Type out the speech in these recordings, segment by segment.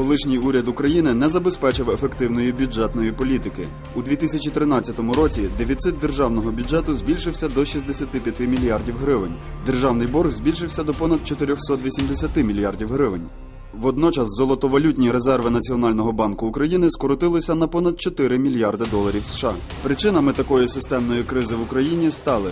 колишній уряд України не забезпечив ефективної бюджетної політики. У 2013 році дефіцит державного бюджету збільшився до 65 мільярдів гривень. Державний борг збільшився до понад 480 мільярдів гривень. Водночас золотовалютні резерви Національного банку України скоротилися на понад 4 мільярди доларів США. Причинами такої системної кризи в Україні стали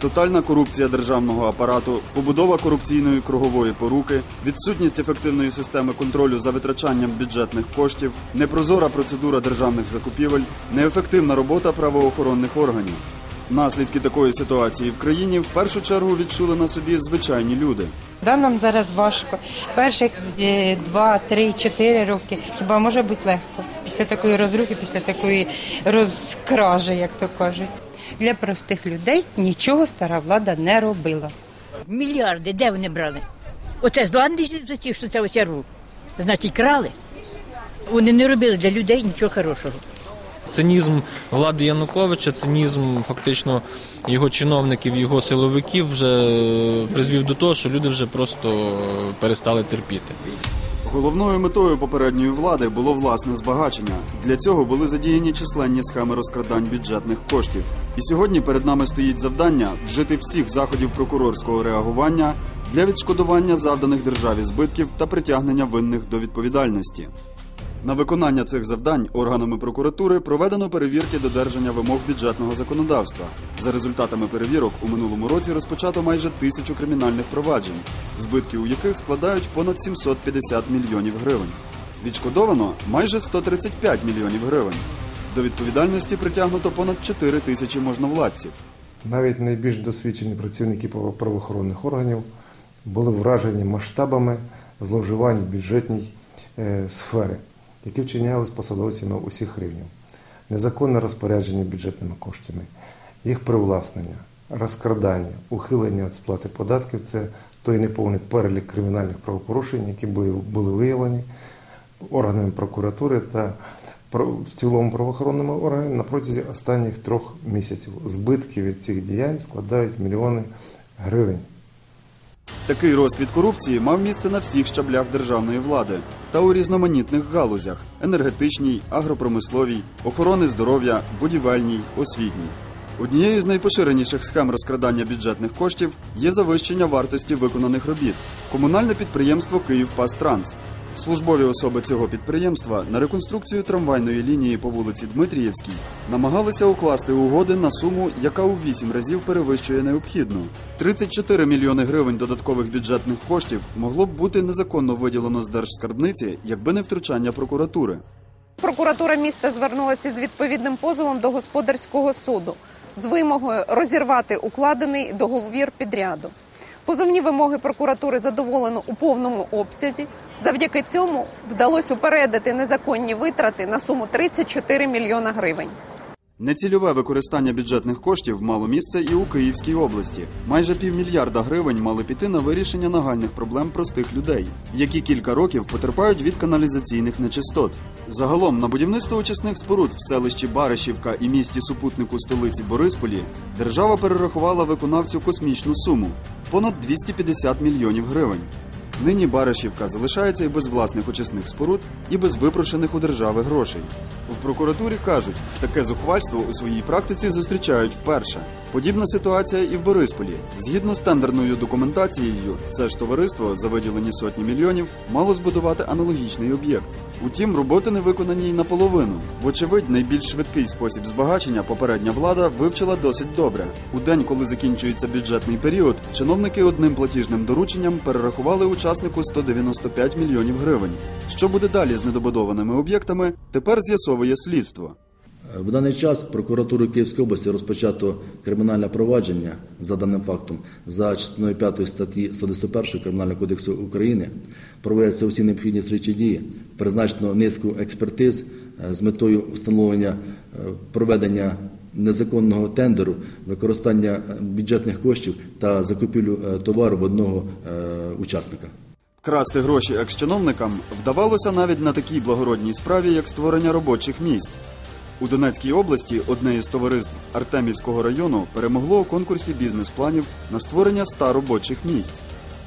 Тотальна корупція державного апарату, побудова корупційної кругової поруки, відсутність ефективної системи контролю за витрачанням бюджетних коштів, непрозора процедура державних закупівель, неефективна робота правоохоронних органів. Наслідки такої ситуації в країні в першу чергу відчули на собі звичайні люди. Да, нам зараз важко. Перших е, два, три, чотири роки хіба може бути легко після такої розрухи, після такої розкражі, як то кажуть. Для простих людей нічого стара влада не робила. Мільярди, де вони брали? Оце зландці за ті, що це ось рву. Значить, крали. Вони не робили для людей нічого хорошого. Цинізм влади Януковича, цинізм фактично його чиновників, його силовиків вже е, призвів до того, що люди вже просто е, перестали терпіти. Головною метою попередньої влади було власне збагачення. Для цього були задіяні численні схеми розкрадань бюджетних коштів. І сьогодні перед нами стоїть завдання вжити всіх заходів прокурорського реагування для відшкодування завданих державі збитків та притягнення винних до відповідальності. На виконання цих завдань органами прокуратури проведено перевірки додержання вимог бюджетного законодавства. За результатами перевірок у минулому році розпочато майже тисячу кримінальних проваджень, збитки у яких складають понад 750 мільйонів гривень. Відшкодовано майже 135 мільйонів гривень. До відповідальності притягнуто понад 4 тисячі можновладців. Навіть найбільш досвідчені працівники правоохоронних органів були вражені масштабами зловживань в бюджетній е, сфері, які вчинялись посадовцями усіх рівнів. Незаконне розпорядження бюджетними коштами, їх привласнення, розкрадання, ухилення від сплати податків це той неповний перелік кримінальних правопорушень, які були виявлені органами прокуратури та в цілому правоохоронними органами на протязі останніх трьох місяців. Збитки від цих діянь складають мільйони гривень. Такий розквіт корупції мав місце на всіх щаблях державної влади та у різноманітних галузях: енергетичній, агропромисловій, охорони здоров'я, будівельній, освітній. Однією з найпоширеніших схем розкрадання бюджетних коштів є завищення вартості виконаних робіт. Комунальне підприємство «Київпастранс». Службові особи цього підприємства на реконструкцію трамвайної лінії по вулиці Дмитрієвській намагалися укласти угоди на суму, яка у 8 разів перевищує необхідну. 34 мільйони гривень додаткових бюджетних коштів могло б бути незаконно виділено з держскарбниці, якби не втручання прокуратури. Прокуратура міста звернулася з відповідним позовом до господарського суду з вимогою розірвати укладений договір підряду. Позовні вимоги прокуратури задоволено у повному обсязі. Завдяки цьому вдалося упередити незаконні витрати на суму 34 мільйона гривень. Нецільове використання бюджетних коштів мало місце і у Київській області. Майже півмільярда гривень мали піти на вирішення нагальних проблем простих людей, які кілька років потерпають від каналізаційних нечистот. Загалом на будівництво очисних споруд в селищі Баришівка і місті супутнику столиці Борисполі держава перерахувала виконавцю космічну суму понад 250 мільйонів гривень. Нині Баришівка залишається і без власних очисних споруд, і без випрошених у держави грошей. В прокуратурі кажуть, таке зухвальство у своїй практиці зустрічають вперше. Подібна ситуація і в Борисполі. Згідно з тендерною документацією, це ж товариство за виділені сотні мільйонів мало збудувати аналогічний об'єкт. Утім, роботи не виконані й наполовину. Вочевидь, найбільш швидкий спосіб збагачення попередня влада вивчила досить добре. У день, коли закінчується бюджетний період, чиновники одним платіжним дорученням перерахували учаснику 195 мільйонів гривень. Що буде далі з недобудованими об'єктами? Тепер з'ясовує слідство. В даний час прокуратурою Київської області розпочато кримінальне провадження за даним фактом за частиною 5 статті 191 Кримінального кодексу України. Проводяться усі необхідні слідчі дії, призначено низку експертиз е, з метою встановлення е, проведення незаконного тендеру, використання е, бюджетних коштів та закупівлю товару в одного учасника. Красти гроші екс-чиновникам вдавалося навіть на такій благородній справі, як створення робочих місць. У Донецькій області одне із товариств Артемівського району перемогло у конкурсі бізнес-планів на створення 100 робочих місць.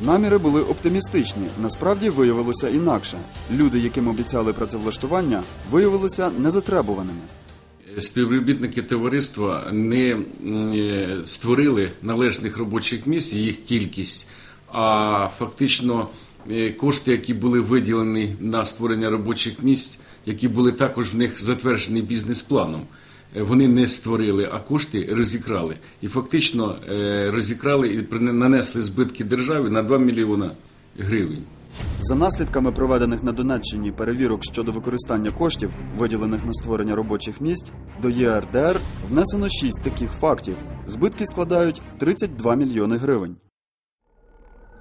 Наміри були оптимістичні. Насправді виявилося інакше. Люди, яким обіцяли працевлаштування, виявилися незатребуваними. Співробітники товариства не е, створили належних робочих місць, їх кількість, а фактично е, кошти, які були виділені на створення робочих місць, які були також в них затверджені бізнес-планом, е, вони не створили, а кошти розікрали. І фактично розікрали і нанесли збитки державі на 2 мільйона гривень. За наслідками проведених на Донеччині перевірок щодо використання коштів, виділених на створення робочих місць, до ЄРДР внесено шість таких фактів. Збитки складають 32 мільйони гривень.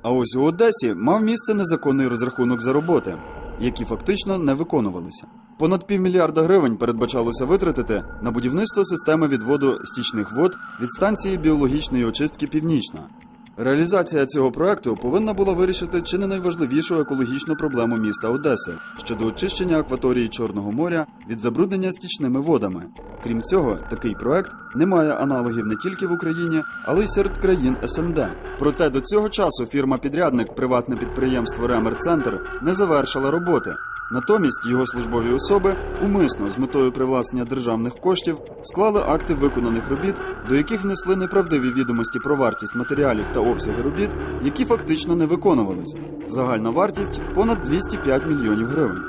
А ось у Одесі мав місце незаконний розрахунок за роботи, які фактично не виконувалися. Понад півмільярда гривень передбачалося витратити на будівництво системи відводу стічних вод від станції біологічної очистки Північна. Реалізація цього проекту повинна була вирішити чи не найважливішу екологічну проблему міста Одеси щодо очищення акваторії Чорного моря від забруднення стічними водами. Крім цього, такий проект не має аналогів не тільки в Україні, але й серед країн СНД. Проте до цього часу фірма-підрядник, приватне підприємство Ремер Центр не завершила роботи. Натомість його службові особи умисно з метою привласнення державних коштів склали акти виконаних робіт, до яких внесли неправдиві відомості про вартість матеріалів та обсяги робіт, які фактично не виконувались. Загальна вартість понад 205 мільйонів гривень.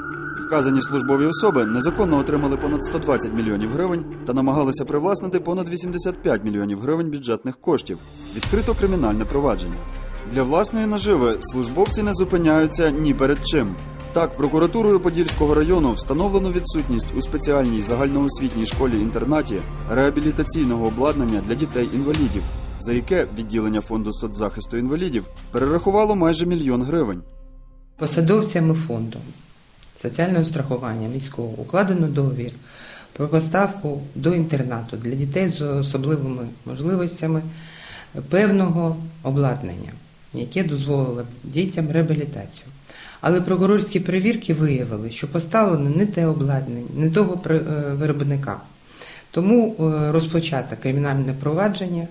Вказані службові особи незаконно отримали понад 120 мільйонів гривень та намагалися привласнити понад 85 мільйонів гривень бюджетних коштів. Відкрито кримінальне провадження. Для власної наживи службовці не зупиняються ні перед чим. Так, прокуратурою Подільського району встановлено відсутність у спеціальній загальноосвітній школі-інтернаті реабілітаційного обладнання для дітей-інвалідів, за яке відділення фонду соцзахисту інвалідів перерахувало майже мільйон гривень. Посадовцями фонду соціального страхування міського укладено договір про поставку до інтернату для дітей з особливими можливостями певного обладнання, яке дозволило б дітям реабілітацію. Але прокурорські перевірки виявили, що поставлено не те обладнання, не того е, виробника. Тому е, розпочато кримінальне провадження,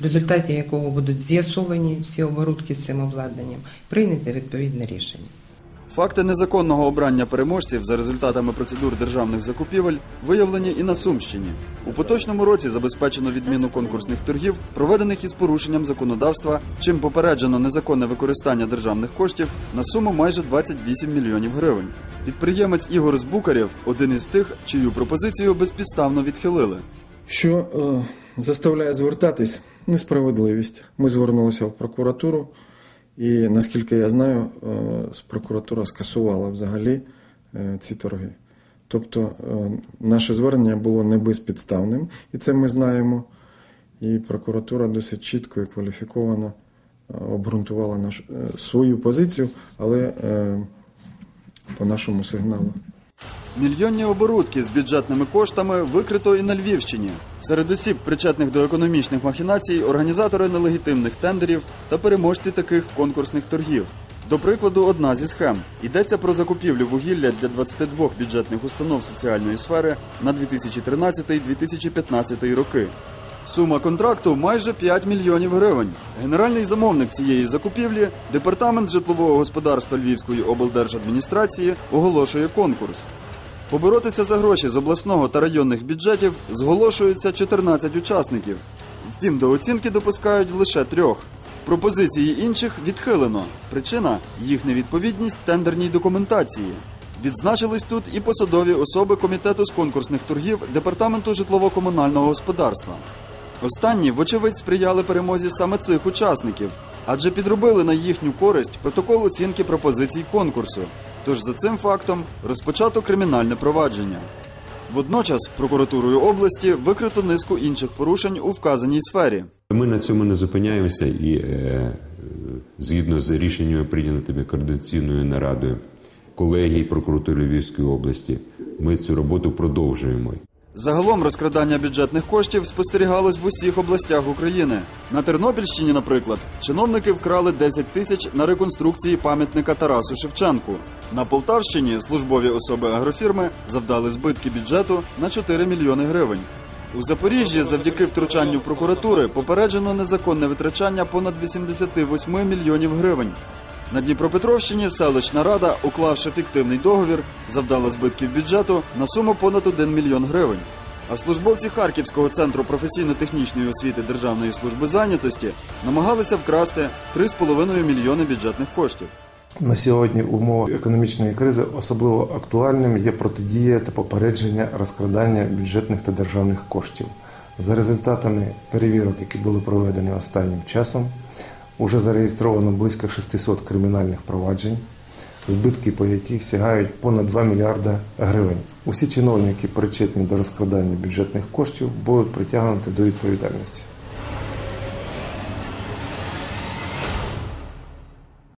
в результаті якого будуть з'ясовані всі оборудки з цим обладнанням, прийняте відповідне рішення. Факти незаконного обрання переможців за результатами процедур державних закупівель виявлені і на Сумщині. У поточному році забезпечено відміну конкурсних торгів, проведених із порушенням законодавства, чим попереджено незаконне використання державних коштів на суму майже 28 мільйонів гривень. Підприємець Ігор Збукарєв один із тих, чию пропозицію безпідставно відхилили. Що е, заставляє звертатись несправедливість. Ми звернулися в прокуратуру, і наскільки я знаю, е, прокуратура скасувала взагалі е, ці торги. Тобто е, наше звернення було не безпідставним, і це ми знаємо. І прокуратура досить чітко і кваліфіковано обґрунтувала наш, е, свою позицію, але по нашому сигналу. Мільйонні оборудки з бюджетними коштами викрито і на Львівщині. Серед осіб, причетних до економічних махінацій, організатори нелегітимних тендерів та переможці таких конкурсних торгів. До прикладу, одна зі схем йдеться про закупівлю вугілля для 22 бюджетних установ соціальної сфери на 2013-2015 роки. Сума контракту майже 5 мільйонів гривень. Генеральний замовник цієї закупівлі департамент житлового господарства Львівської облдержадміністрації оголошує конкурс. Поборотися за гроші з обласного та районних бюджетів зголошується 14 учасників. Втім, до оцінки допускають лише трьох. Пропозиції інших відхилено. Причина їх невідповідність тендерній документації. Відзначились тут і посадові особи комітету з конкурсних торгів департаменту житлово-комунального господарства. Останні, вочевидь, сприяли перемозі саме цих учасників, адже підробили на їхню користь протокол оцінки пропозицій конкурсу. Тож за цим фактом розпочато кримінальне провадження. Водночас прокуратурою області викрито низку інших порушень у вказаній сфері. Ми на цьому не зупиняємося і е, згідно з рішеннями, прийнятими координаційною нарадою колегії прокуратури Львівської області, ми цю роботу продовжуємо. Загалом розкрадання бюджетних коштів спостерігалось в усіх областях України. На Тернопільщині, наприклад, чиновники вкрали 10 тисяч на реконструкції пам'ятника Тарасу Шевченку. На Полтавщині службові особи агрофірми завдали збитки бюджету на 4 мільйони гривень. У Запоріжжі завдяки втручанню прокуратури попереджено незаконне витрачання понад 88 мільйонів гривень. На Дніпропетровщині селищна рада, уклавши фіктивний договір, завдала збитків бюджету на суму понад 1 мільйон гривень. А службовці Харківського центру професійно-технічної освіти Державної служби зайнятості намагалися вкрасти 3,5 мільйони бюджетних коштів. На сьогодні в умовах економічної кризи особливо актуальним є протидія та попередження розкрадання бюджетних та державних коштів. За результатами перевірок, які були проведені останнім часом, уже зареєстровано близько 600 кримінальних проваджень, збитки по яких сягають понад 2 мільярда гривень. Усі чиновники, причетні до розкрадання бюджетних коштів, будуть притягнуті до відповідальності.